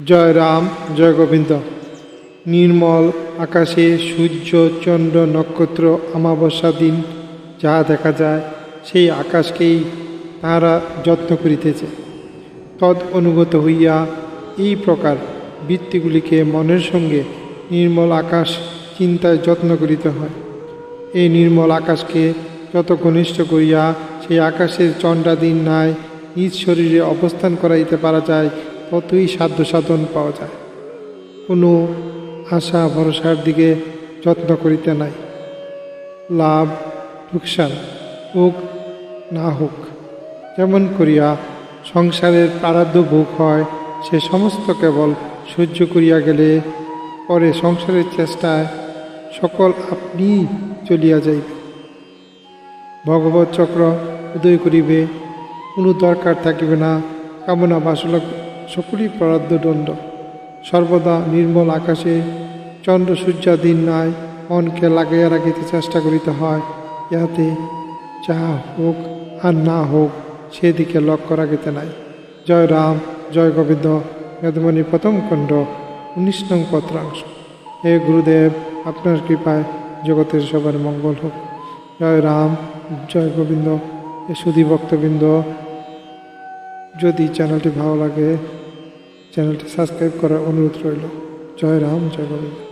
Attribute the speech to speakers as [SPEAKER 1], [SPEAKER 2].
[SPEAKER 1] জয় রাম, জয় গোবিন্দ। নির্মল আকাশে সূর্য, চন্দ্র, নক্ষত্র অমাবস্যা দিন যাহা দেখা যায়, সেই আকাশকেই তাহারা যত্ন করিতেছে। তদ অনুগত হইয়া এই প্রকার বৃত্তিগুলিকে মনের সঙ্গে নির্মল আকাশ চিন্তায় যত্ন করিতে হয়। এই নির্মল আকাশকে যত ঘনিষ্ঠ করিয়া সেই আকাশের চণ্ডাদিন নাই, নিজ শরীরে অবস্থান করাইতে পারা যায় ততই সাধ্য সাধন পাওয়া যায়। কোনো আশা ভরসার দিকে যত্ন করিতে নাই। লাভ লোকসান হোক না হোক, যেমন করিয়া সংসারের প্রারাব্ধ ভোগ হয়, সে সমস্ত কেবল সহ্য করিয়া গেলে পরে সংসারের চেষ্টায় সকল আপনি চলিয়া যাইবে। ভগবত চক্র উদয় করিবে, কোনো দরকার থাকিবে না, কামনা বাসনা সকলই প্রারব্ধ দণ্ড সর্বদা নির্মল আকাশে চন্দ্র সূর্যাদিন নাই মনকে লাগাইয়া রাখিতে চেষ্টা করিতে হয় ইহাতে যাহা হোক আর না হোক সেদিকে লক্ষ্য রাখিতে নাই। জয় রাম, জয় গোবিন্দ বেদমণি প্রথম খণ্ড, উনিশ নং পত্রাংশ। হে গুরুদেব, আপনার কৃপায় জগতের সবার মঙ্গল হোক। জয় রাম, জয় গোবিন্দ এ সুধী ভক্তবৃন্দ যদি চ্যানেলটি ভালো লাগে চ্যানেলটি সাবস্ক্রাইব করার অনুরোধ রইল। জয় রাম জয় গোবিন্দ।